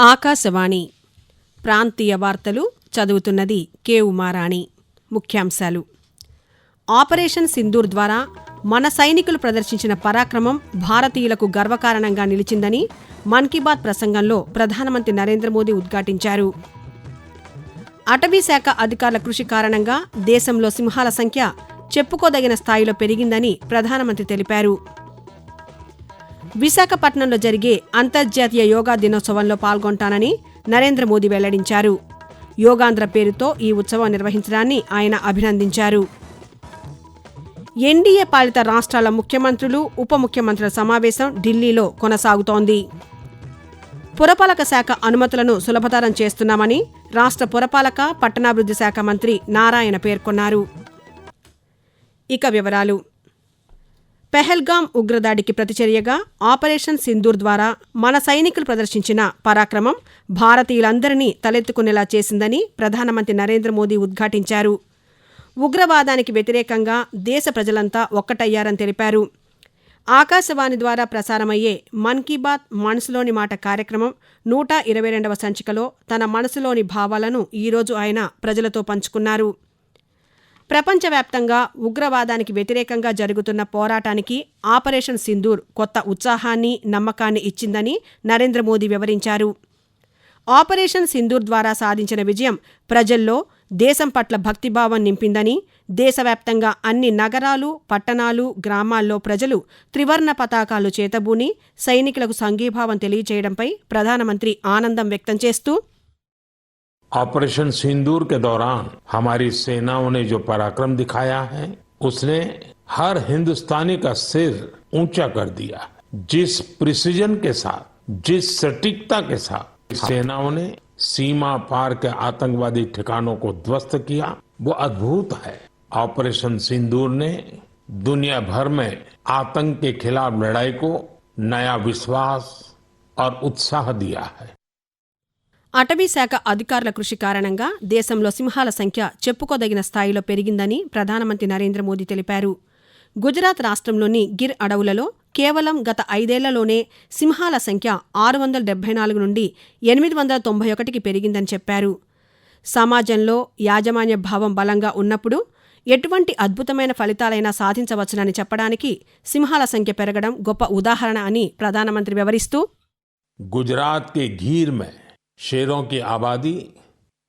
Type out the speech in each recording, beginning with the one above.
ఆకాశవాణి. ప్రాంతీయ వార్తలు చదువుతున్నది కే. ఉమారాణి. ముఖ్యాంశాలు. ఆపరేషన్ సింధూర్ ద్వారా మన సైనికులు ప్రదర్శించిన పరాక్రమం భారతీయులకు గర్వకారణంగా నిలిచిందని మన్ కీ బాత్ ప్రసంగంలో ప్రధానమంత్రి నరేంద్ర మోదీ ఉద్ఘాటించారు. అటవీశాఖ అధికారుల కృషి కారణంగా దేశంలో సింహాల సంఖ్య చెప్పుకోదగిన స్థాయిలో పెరిగిందని ప్రధానమంత్రి తెలిపారు. విశాఖపట్నంలో జరిగే అంతర్జాతీయ యోగా దినోత్సవంలో పాల్గొంటానని నరేంద్ర మోదీ వెల్లడించారు. యోగాంధ్ర పేరుతో ఈ ఉత్సవం నిర్వహించడాన్ని ఆయన అభినందించారు. ఎన్డీఏ పాలిత రాష్ట్రాల ముఖ్యమంత్రులు ఉప ముఖ్యమంత్రుల సమావేశం ఢిల్లీలో కొనసాగుతోంది. పురపాలక శాఖ అనుమతులను సులభతరం చేస్తున్నామని రాష్ట్ర పురపాలక పట్టణాభివృద్ధి శాఖ మంత్రి నారాయణ పేర్కొన్నారు. ఇక వివరాలు. పెహల్గాం ఉగ్రదాడికి ప్రతిచర్యగా ఆపరేషన్ సింధూర్ ద్వారా మన సైనికులు ప్రదర్శించిన పరాక్రమం భారతీయులందరినీ తలెత్తుకునేలా చేసిందని ప్రధానమంత్రి నరేంద్ర మోదీ ఉద్ఘాటించారు. ఉగ్రవాదానికి వ్యతిరేకంగా దేశ ప్రజలంతా ఒక్కటయ్యారని తెలిపారు. ఆకాశవాణి ద్వారా ప్రసారమయ్యే మన్ కీ బాత్ మనసులోని మాట కార్యక్రమం నూట ఇరవై రెండవ సంచికలో తన మనసులోని భావాలను ఈరోజు ఆయన ప్రజలతో పంచుకున్నారు. ప్రపంచవ్యాప్తంగా ఉగ్రవాదానికి వ్యతిరేకంగా జరుగుతున్న పోరాటానికి ఆపరేషన్ సింధూర్ కొత్త ఉత్సాహాన్ని నమ్మకాన్ని ఇచ్చిందని నరేంద్ర మోదీ వివరించారు. ఆపరేషన్ సింధూర్ ద్వారా సాధించిన విజయం ప్రజల్లో దేశం పట్ల భక్తిభావం నింపిందని దేశవ్యాప్తంగా అన్ని నగరాలు పట్టణాలు గ్రామాల్లో ప్రజలు త్రివర్ణ పతాకాలు చేతబూని సైనికులకు సంఘీభావం తెలియజేయడంపై ప్రధానమంత్రి ఆనందం వ్యక్తం చేస్తూ ऑपरेशन सिंदूर के दौरान हमारी सेनाओं ने जो पराक्रम दिखाया है, उसने हर हिंदुस्तानी का सिर ऊँचा कर दिया। जिस प्रिसीजन के साथ, जिस सटीकता के साथ सेनाओं ने सीमा पार के आतंकवादी ठिकानों को ध्वस्त किया, वो अद्भुत है। ऑपरेशन सिंदूर ने दुनिया भर में आतंक के खिलाफ लड़ाई को नया विश्वास और उत्साह दिया है। అటవీశాఖ అధికారుల కృషి కారణంగా దేశంలో సింహాల సంఖ్య చెప్పుకోదగిన స్థాయిలో పెరిగిందని ప్రధానమంత్రి నరేంద్ర మోదీ తెలిపారు. గుజరాత్ రాష్ట్రంలోని గిర్ అడవులలో కేవలం గత ఐదేళ్ళలోనే సింహాల సంఖ్య ఆరు వందల డెబ్బై నాలుగు నుండి ఎనిమిది వందల తొంభై ఒకటికి పెరిగిందని చెప్పారు. సమాజంలో యాజమాన్య భావం బలంగా ఉన్నప్పుడు ఎటువంటి అద్భుతమైన ఫలితాలైనా సాధించవచ్చునని చెప్పడానికి సింహాల సంఖ్య పెరగడం గొప్ప ఉదాహరణ అని ప్రధానమంత్రి వివరిస్తూ గుజరాత్ కే మే शेरों की आबादी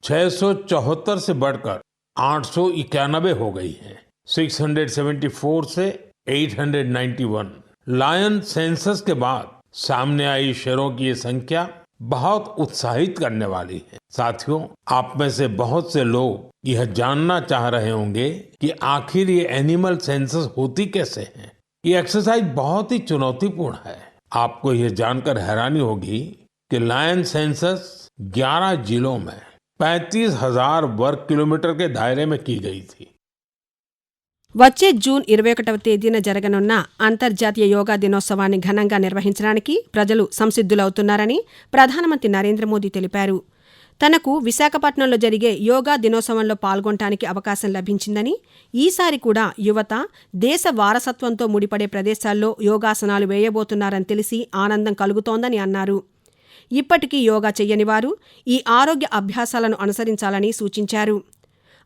674 से बढ़कर आठ सौ इक्यानबे हो गई है। 674 से 891 लायन सेंसस के बाद सामने आई शेरों की ये संख्या बहुत उत्साहित करने वाली है। साथियों, आप में से बहुत से लोग यह जानना चाह रहे होंगे कि आखिर ये एनिमल सेंसस होती कैसे है। ये एक्सरसाइज बहुत ही चुनौतीपूर्ण है। आपको यह जानकर हैरानी होगी कि लायन सेंसस 11 जिलों में पैंतीस हजार वर्ग किलोमीटर के दायरे में की गई थी వచ్చే జూన్ ఇరవై ఒకటవ తేదీన జరగనున్న అంతర్జాతీయ యోగా దినోత్సవాన్ని ఘనంగా నిర్వహించడానికి ప్రజలు సంసిద్ధులవుతున్నారని ప్రధానమంత్రి నరేంద్ర మోదీ తెలిపారు తనకు విశాఖపట్నంలో జరిగే యోగా దినోత్సవంలో పాల్గొనటానికి అవకాశం లభించిందని ఈసారి కూడా యువత దేశ వారసత్వంతో ముడిపడే ప్రదేశాల్లో యోగాసనాలు వేయబోతున్నారని తెలిసి ఆనందం కలుగుతోందని అన్నారు ఇప్పటికీ యోగా చెయ్యని వారు ఈ ఆరోగ్య అభ్యాసాలను అనుసరించాలని సూచించారు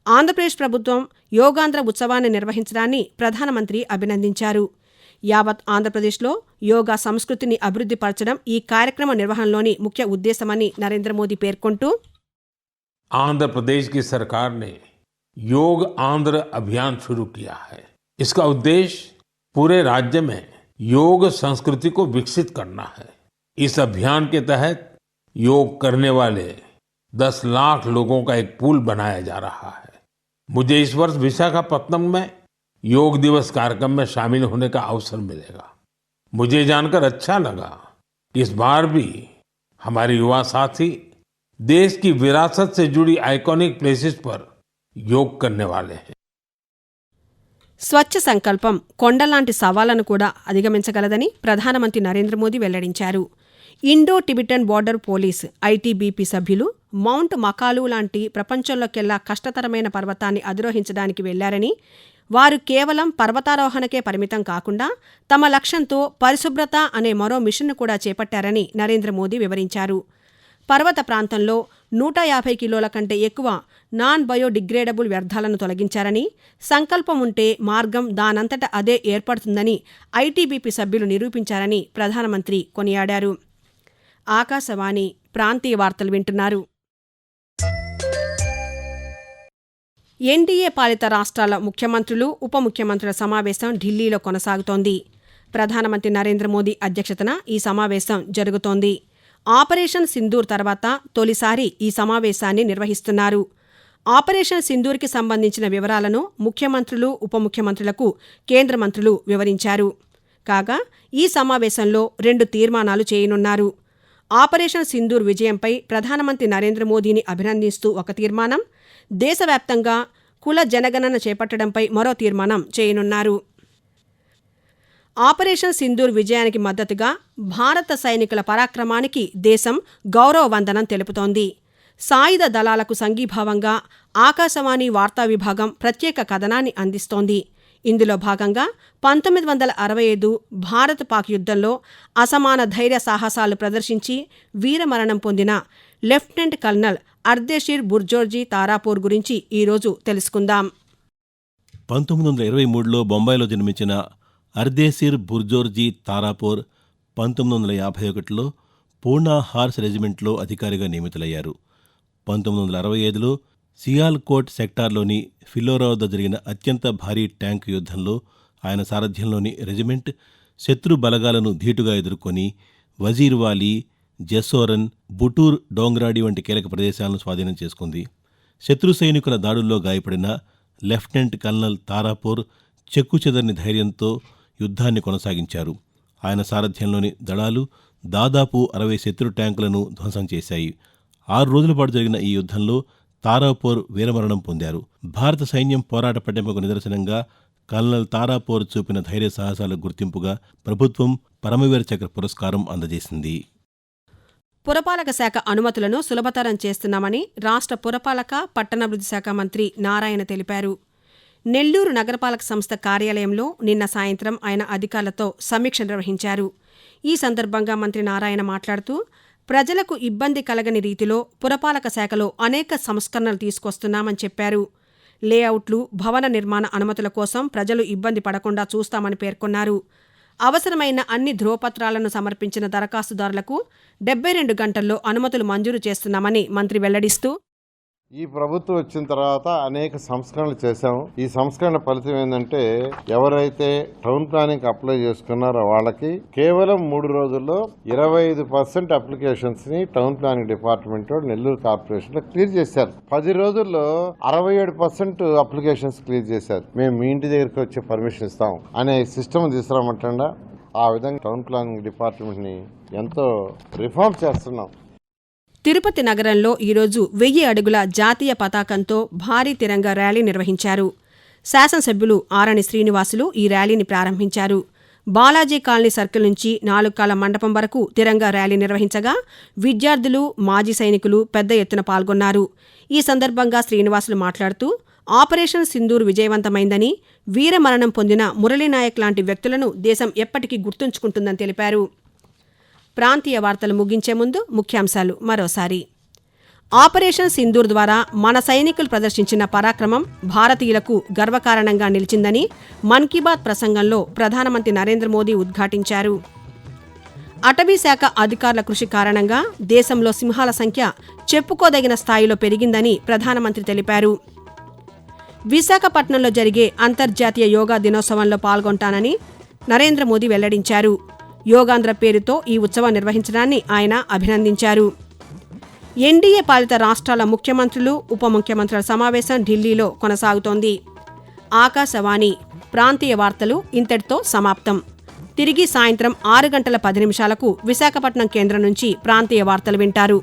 ఆంధ్రప్రదేశ్ ప్రభుత్వం యోగాంధ్ర ఉత్సవాన్ని నిర్వహించడాన్ని ప్రధానమంత్రి అభినందించారు యావత్ ఆంధ్రప్రదేశ్లో యోగా సంస్కృతిని అభివృద్ధి పరచడం ఈ కార్యక్రమ నిర్వహణలోని ముఖ్య ఉద్దేశమని నరేంద్ర మోదీ పేర్కొంటూ आंध्र प्रदेश की सरकार ने योग आंध्र अभियान शुरू किया है इसका उद्देश्य पूरे राज्य में योग संस्कृति को विकसित करना है इस अभियान के तहत योग करने वाले 10 लाख लोगों का एक पूल बनाया जा रहा है मुझे इस वर्ष विशाखापत्तनम में योग दिवस कार्यक्रम में शामिल होने का अवसर मिलेगा मुझे जानकर अच्छा लगा कि इस बार भी हमारे युवा साथी देश की विरासत से जुड़ी आइकॉनिक प्लेसेस पर योग करने वाले हैं స్వచ్ఛ సంకల్పం కొండలాంటి సవాళ్లను కూడా అధిగమించగలదని ప్రధానమంత్రి నరేంద్ర మోదీ వెల్లడించారు Indo Tibetan border police ITBP సభ్యులు మౌంట్ మకాలు లాంటి ప్రపంచంలోకెల్లా కష్టతరమైన పర్వతాన్ని అధిరోహించడానికి వెళ్ళారని వారు కేవలం పర్వతారోహణకే పరిమితం కాకుండా తమ లక్ష్యంతో పరిశుభ్రత అనే మరో మిషన్ను కూడా చేపట్టారని నరేంద్ర మోదీ వివరించారు. పర్వత ప్రాంతంలో నూట యాభై కిలోల కంటే ఎక్కువ నాన్ బయోడిగ్రేడబుల్ వ్యర్థాలను తొలగించారని సంకల్పం ఉంటే మార్గం దానంతట అదే ఏర్పడుతుందని ఐటీబీపీ సభ్యులు నిరూపించారని ప్రధానమంత్రి కొనియాడారు. ఆకాశవాణి ప్రాంతీయ వార్తలు వింటున్నారు. ఎన్డీఏ పాలిత రాష్ట్రాల ముఖ్యమంత్రులు ఉప ముఖ్యమంత్రుల సమావేశం ఢిల్లీలో కొనసాగుతోంది. ప్రధానమంత్రి నరేంద్ర మోదీ అధ్యక్షతన ఈ సమావేశం జరుగుతోంది. ఆపరేషన్ సింధూర్ తర్వాత తొలిసారి ఈ సమావేశాన్ని నిర్వహిస్తున్నారు. ఆపరేషన్ సింధూర్కి సంబంధించిన వివరాలను ముఖ్యమంత్రులు ఉప ముఖ్యమంత్రులకు కేంద్ర మంత్రులు వివరించారు. కాగా ఈ సమావేశంలో రెండు తీర్మానాలు చేయనున్నారు. ఆపరేషన్ సింధూర్ విజయంపై ప్రధానమంత్రి నరేంద్ర మోదీని అభినందిస్తూ ఒక తీర్మానం దేశవ్యాప్తంగా కుల జనగణన చేపట్టడంపై మరో తీర్మానం చేయనున్నారు. ఆపరేషన్ సింధూర్ విజయానికి మద్దతుగా భారత సైనికుల పరాక్రమానికి దేశం గౌరవ వందనం తెలుపుతోంది. సాయుధ దళాలకు సంఘీభావంగా ఆకాశవాణి వార్తా విభాగం ప్రత్యేక కథనాన్ని అందిస్తోంది. ఇందులో భాగంగా పంతొమ్మిది వందల అరవై ఐదు భారత్ పాక్ యుద్ధంలో అసమాన ధైర్య సాహసాలు ప్రదర్శించి వీరమరణం పొందిన లెఫ్టినెంట్ కల్నల్ అర్దేషీర్ బుర్జోర్జీ తారాపూర్ గురించి ఈరోజు తెలుసుకుందాం. పంతొమ్మిది వందల ఇరవై మూడులో బొంబాయిలో జన్మించిన అర్దేసిర్ బుర్జోర్జీ తారాపూర్ పంతొమ్మిది వందల యాభై ఒకటిలో పూనా హార్స్ రెజిమెంట్లో అధికారిగా నియమితులయ్యారు. పంతొమ్మిది వందల అరవై ఐదులో సియాల్కోట్ సెక్టార్లోని ఫిలోరా వద్ద జరిగిన అత్యంత భారీ ట్యాంక్ యుద్ధంలో ఆయన సారథ్యంలోని రెజిమెంట్ శత్రు బలగాలను ధీటుగా ఎదుర్కొని వజీర్వాలి జెసోరన్ బుటూర్ డోంగ్రాడి వంటి కీలక ప్రదేశాలను స్వాధీనం చేసుకుంది. శత్రు సైనికుల దాడుల్లో గాయపడిన లెఫ్టినెంట్ కల్నల్ తారాపూర్ చెక్కుచెదరని ధైర్యంతో యుద్ధాన్ని కొనసాగించారు. ఆయన సారథ్యంలోని దళాలు దాదాపు అరవై శత్రు ట్యాంకులను ధ్వంసం చేశాయి. ఆరు రోజుల పాటు జరిగిన ఈ యుద్ధంలో తారాపోర్ వీరమరణం పొందారు. భారత సైన్యం పోరాట పట్టింపుకు నిదర్శనంగా కల్నల్ తారాపూర్ చూపిన ధైర్య సాహసాలకు గుర్తింపుగా ప్రభుత్వం పరమవీర చక్ర పురస్కారం అందజేసింది. పురపాలక శాఖ అనుమతులను సులభతరం చేస్తున్నామని రాష్ట్ర పురపాలక పట్టణాభివృద్ధి శాఖ మంత్రి నారాయణ తెలిపారు. నెల్లూరు నగరపాలక సంస్థ కార్యాలయంలో నిన్న సాయంత్రం ఆయన అధికారులతో సమీక్ష నిర్వహించారు. ఈ సందర్భంగా మంత్రి నారాయణ మాట్లాడుతూ ప్రజలకు ఇబ్బంది కలగని రీతిలో పురపాలక శాఖలో అనేక సంస్కరణలు తీసుకొస్తున్నామని చెప్పారు. లేఅవుట్లు భవన నిర్మాణ అనుమతుల కోసం ప్రజలు ఇబ్బంది పడకుండా చూస్తామని పేర్కొన్నారు. అవసరమైన అన్ని ధ్రువపత్రాలను సమర్పించిన దరఖాస్తుదారులకు డెబ్బై రెండు గంటల్లో అనుమతులు మంజూరు చేస్తున్నామని మంత్రి వెల్లడిస్తూ ఈ ప్రభుత్వం వచ్చిన తర్వాత అనేక సంస్కరణలు చేశాము ఈ సంస్కరణ ఫలితం ఏంటంటే ఎవరైతే టౌన్ ప్లానింగ్ అప్లై చేసుకున్నారో వాళ్ళకి కేవలం మూడు రోజుల్లో ఇరవై ఐదు పర్సెంట్ అప్లికేషన్స్ని టౌన్ ప్లానింగ్ డిపార్ట్మెంట్ నెల్లూరు కార్పొరేషన్లో క్లియర్ చేశారు. పది రోజుల్లో అరవై ఏడు పర్సెంట్ అప్లికేషన్స్ క్లియర్ చేశారు. మేము మీ ఇంటి దగ్గరికి వచ్చి పర్మిషన్ ఇస్తాం అనే సిస్టమ్ తీసుకురామంటా ఆ విధంగా టౌన్ ప్లానింగ్ డిపార్ట్మెంట్ని ఎంతో రిఫార్మ్ చేస్తున్నాం. తిరుపతి నగరంలో ఈరోజు వెయ్యి అడుగుల జాతీయ పతాకంతో భారీ తిరంగ ర్యాలీ నిర్వహించారు. శాసనసభ్యులు ఆరణి శ్రీనివాసులు ఈ ర్యాలీని ప్రారంభించారు. బాలాజీ కాలనీ సర్కిల్ నుంచి నాలుగు మండపం వరకు తిరంగ ర్యాలీ నిర్వహించగా విద్యార్థులు మాజీ సైనికులు పెద్ద ఎత్తున పాల్గొన్నారు. ఈ సందర్భంగా శ్రీనివాసులు మాట్లాడుతూ ఆపరేషన్ సింధూర్ విజయవంతమైందని వీరమరణం పొందిన మురళీనాయక్ లాంటి వ్యక్తులను దేశం ఎప్పటికీ గుర్తుంచుకుంటుందని తెలిపారు. ప్రాంతీయ వార్తలు ముగించే ముందు ముఖ్యాంశాలు మరోసారి. ఆపరేషన్ సింధూర్ ద్వారా మన సైనికులు ప్రదర్శించిన పరాక్రమం భారతీయులకు గర్వకారణంగా నిలిచిందని మన్ కీ బాత్ ప్రసంగంలో ప్రధానమంత్రి నరేంద్ర మోదీ ఉద్ఘాటించారు. అటవీ శాఖ అధికారుల కృషి కారణంగా దేశంలో సింహాల సంఖ్య చెప్పుకోదగిన స్థాయిలో పెరిగిందని ప్రధానమంత్రి తెలిపారు. విశాఖపట్నంలో జరిగే అంతర్జాతీయ యోగా దినోత్సవంలో పాల్గొంటానని నరేంద్ర మోదీ వెల్లడించారు. యోగాంధ్ర పేరుతో ఈ ఉత్సవం నిర్వహించడాన్ని ఆయన అభినందించారు. ఎన్డీఏ పాలిత రాష్ట్రాల ముఖ్యమంత్రులు ఉప ముఖ్యమంత్రుల సమావేశం ఢిల్లీలో కొనసాగుతోంది. ఆకాశవాణి ప్రాంతీయ వార్తలు ఇంతటితో సమాప్తం. తిరిగి సాయంత్రం ఆరు గంటల పది నిమిషాలకు విశాఖపట్నం కేంద్రం నుంచి ప్రాంతీయ వార్తలు వింటారు.